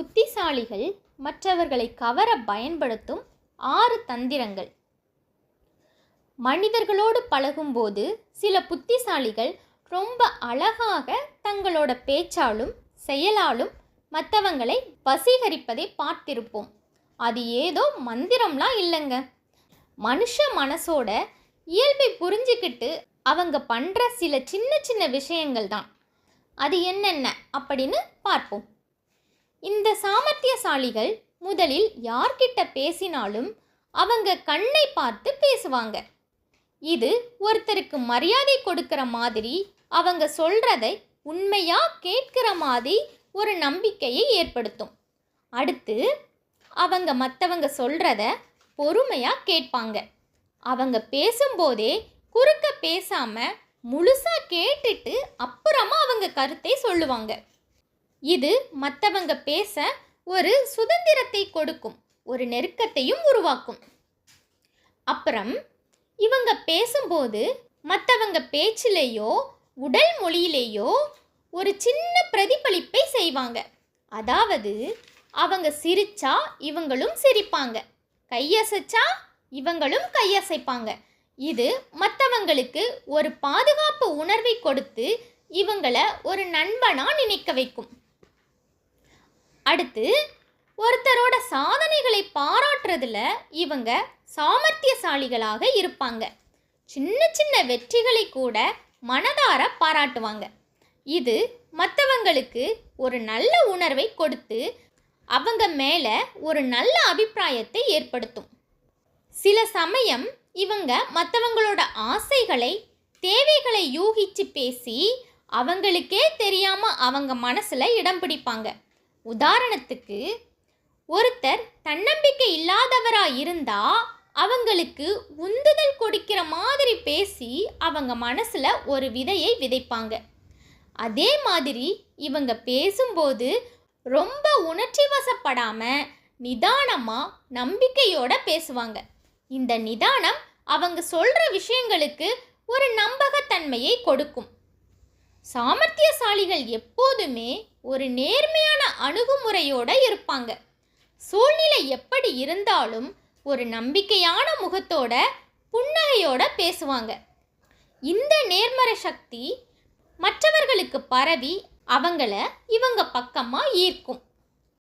புத்திசாலிகள் மற்றவர்களை கவர பயன்படுத்தும் ஆறு தந்திரங்கள். மனிதர்களோடு பழகும்போது சில புத்திசாலிகள் ரொம்ப அழகாக தங்களோட பேச்சாலும் செயலாலும் மற்றவங்களை வசீகரிப்பதை பார்த்திருப்போம். அது ஏதோ மந்திரம்லாம் இல்லைங்க. மனுஷ மனசோட இயல்பை புரிஞ்சுக்கிட்டு அவங்க பண்ணுற சில சின்ன சின்ன விஷயங்கள் தான் அது என்னென்ன அப்படின்னு பார்ப்போம். இந்த சாமர்த்தியசாலிகள் முதலில் யார்கிட்ட பேசினாலும் அவங்க கண்ணை பார்த்து பேசுவாங்க. இது ஒருத்தருக்கு மரியாதை கொடுக்கிற மாதிரி அவங்க சொல்றதை உண்மையா கேட்கிற மாதிரி ஒரு நம்பிக்கையை ஏற்படுத்தும். அடுத்து அவங்க மற்றவங்க சொல்றத பொறுமையா கேட்பாங்க. அவங்க பேசும்போதே குறுக்க பேசாம முழுசா கேட்டுட்டு அப்புறமா அவங்க கருத்தை சொல்லுவாங்க. இது மற்றவங்க பேச ஒரு சுதந்திரத்தை கொடுக்கும் ஒரு நெருக்கத்தையும் உருவாக்கும். அப்புறம் இவங்க பேசும்போது மற்றவங்க பேச்சிலேயோ உடல் மொழியிலேயோ ஒரு சின்ன பிரதிபலிப்பை செய்வாங்க. அதாவது அவங்க சிரிச்சா இவங்களும் சிரிப்பாங்க. கையசைச்சா இவங்களும் கையசைப்பாங்க இது மற்றவங்களுக்கு ஒரு பாதுகாப்பு உணர்வை கொடுத்து இவங்களை ஒரு நண்பனாக நினைக்க வைக்கும். அடுத்து ஒருத்தரோட சாதனைகளை பாராட்டுறதுல இவங்க சாமர்த்தியசாலிகளாக இருப்பாங்க. சின்ன சின்ன வெற்றிகளை கூட மனதார பாராட்டுவாங்க. இது மற்றவங்களுக்கு ஒரு நல்ல உணர்வை கொடுத்து அவங்க மேலே ஒரு நல்ல அபிப்பிராயத்தை ஏற்படுத்தும். சில சமயம் இவங்க மற்றவங்களோட ஆசைகளை தேவைகளை யூகிச்சு பேசி அவங்களுக்கே தெரியாமல் அவங்க மனசில் இடம் பிடிப்பாங்க. உதாரணத்துக்கு ஒருத்தர் தன்னம்பிக்கை இல்லாதவராக இருந்தால் அவங்களுக்கு உந்துதல் கொடுக்கிற மாதிரி பேசி அவங்க மனசில் ஒரு விதையை விதைப்பாங்க. அதே மாதிரி இவங்க பேசும்போது ரொம்ப உணர்ச்சி வசப்படாமல் நிதானமாக நம்பிக்கையோட பேசுவாங்க. இந்த நிதானம் அவங்க சொல்கிற விஷயங்களுக்கு ஒரு நம்பகத்தன்மையை கொடுக்கும். சாமர்த்தியசாலிகள் எப்போதுமே ஒரு நேர்மையான அணுகுமுறையோடு இருப்பாங்க. சூழ்நிலை எப்படி இருந்தாலும் ஒரு நம்பிக்கையான முகத்தோட புன்னகையோட பேசுவாங்க. இந்த நேர்மறை சக்தி மற்றவர்களுக்கு பரவி அவங்கள இவங்க பக்கமாக ஈர்க்கும்.